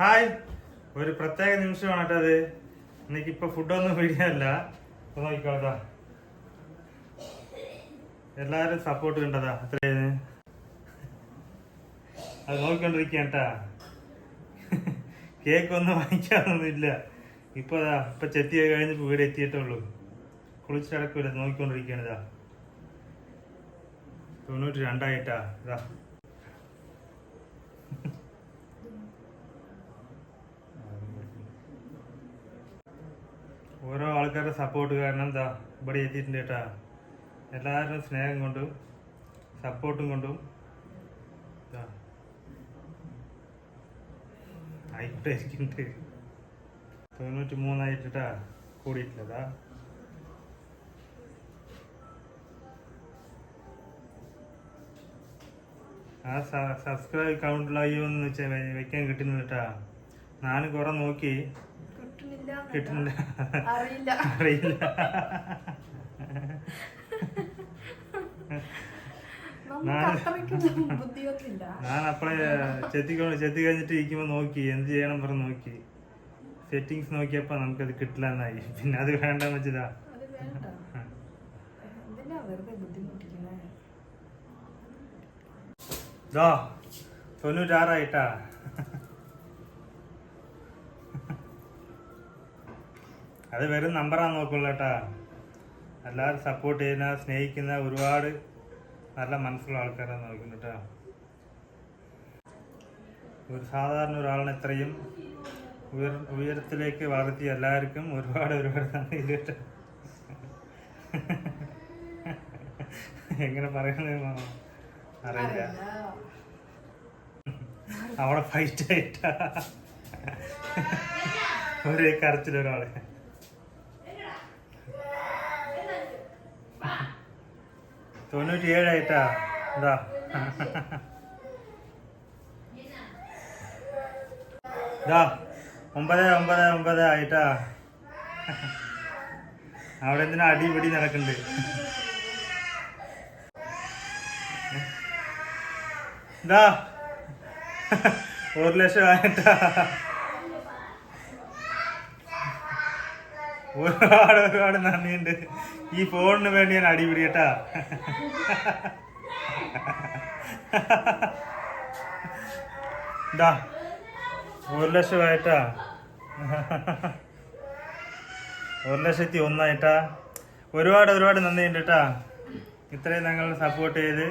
Hi. ഒരു പ്രത്യേക നിമിഷമാണ് കേട്ടോ അത് എനിക്കിപ്പോ ഫുഡൊന്നും പിടിയല്ല ഇപ്പൊ നോക്കിക്കോളതാ. എല്ലാരും സപ്പോർട്ട് കണ്ടതാ. അത്രയാണ് അത് നോക്കിക്കൊണ്ടിരിക്കുക കേട്ടാ കേക്ക് ഒന്നും വാങ്ങിക്കാനൊന്നുമില്ല. ഇപ്പൊ അതാ ഇപ്പൊ ചെത്തിയ കഴിഞ്ഞ് വീട് എത്തിയിട്ടുള്ളൂ കുളിച്ചിടക്കൂല നോക്കിക്കൊണ്ടിരിക്കുകയാണ് ഇതാ തൊണ്ണൂറ്റി രണ്ടായിട്ടാ ഇതാ. ആൾക്കാരുടെ സപ്പോർട്ട് കാരണം എന്താ ഇവിടെ എത്തിയിട്ടുണ്ട് കേട്ടാ. എല്ലാവരുടെ സ്നേഹം കൊണ്ടും സപ്പോർട്ടും കൊണ്ടും. ആയിക്കോട്ടെ ഇരിക്കുന്നുണ്ട് തൊണ്ണൂറ്റി മൂന്നായിട്ടാ കൂടിയിട്ടില്ലതാ ആ സബ്സ്ക്രൈബ് കൗണ്ടിലായി വെച്ചാൽ വെക്കാൻ കിട്ടുന്നില്ല കേട്ടാ ഞാനും കുറെ നോക്കി. കിട്ടുന്നില്ല കിട്ടുന്നില്ല. അറിയില്ല. അറിയില്ല. ഞാൻ- അപ്പളെ ചെത്തിക്കൊണ്ട് ചെത്തി കഴിഞ്ഞിട്ട് ഇരിക്കുമ്പോ നോക്കി എന്ത് ചെയ്യണം പറഞ്ഞ് നോക്കി. സെറ്റിങ്സ് നോക്കിയപ്പോൾ നമുക്കത് കിട്ടില്ല എന്നായി പിന്നെ അത് വേണ്ട. വെച്ചതാ തൊണ്ണൂറ്റാറായിട്ടാ. അത് വെറും നമ്പറാന്ന് നോക്കുള്ളൂ കേട്ടാ. എല്ലാവരും സപ്പോർട്ട് ചെയ്യുന്ന സ്നേഹിക്കുന്ന ഒരുപാട് നല്ല മനസ്സുള്ള ആൾക്കാരാണ് നോക്കുന്നത് കേട്ടോ. ഒരു സാധാരണ ഒരാളിനെ ഇത്രയും ഉയർ ഉയരത്തിലേക്ക് വളർത്തിയ എല്ലാവർക്കും ഒരുപാട് ഒരുപാട് നന്ദി കേട്ടോ. എങ്ങനെ പറയുന്നത് അറിയില്ല. അവിടെ ഫൈറ്റ് ആയിട്ടാ. ഒരേ കരച്ചിലൊരാൾ. തൊണ്ണൂറ്റി ഏഴായിട്ടാ എന്താ? ഇതാ ഒമ്പത് ഒമ്പത് ഒമ്പത് ആയിട്ടാ. അവിടെ എന്തിനാ അടിപിടി നടക്കുന്നുണ്ട് ഇതാ. ഒരു ലക്ഷം ആയിട്ടാ. ഒരുപാട് ഒരുപാട് നന്ദിയുണ്ട്. ഈ ഫോണിന് വേണ്ടി ഞാൻ അടിപിടി കേട്ടാ. ഇതാ ഒരു ലക്ഷമായിട്ടാ ഒരു ലക്ഷത്തി ഒന്നായിട്ടാ ഒരുപാട് ഒരുപാട് നന്ദിയുണ്ട് കേട്ടാ. ഇത്രയും ഞങ്ങൾ സപ്പോർട്ട് ചെയ്ത്.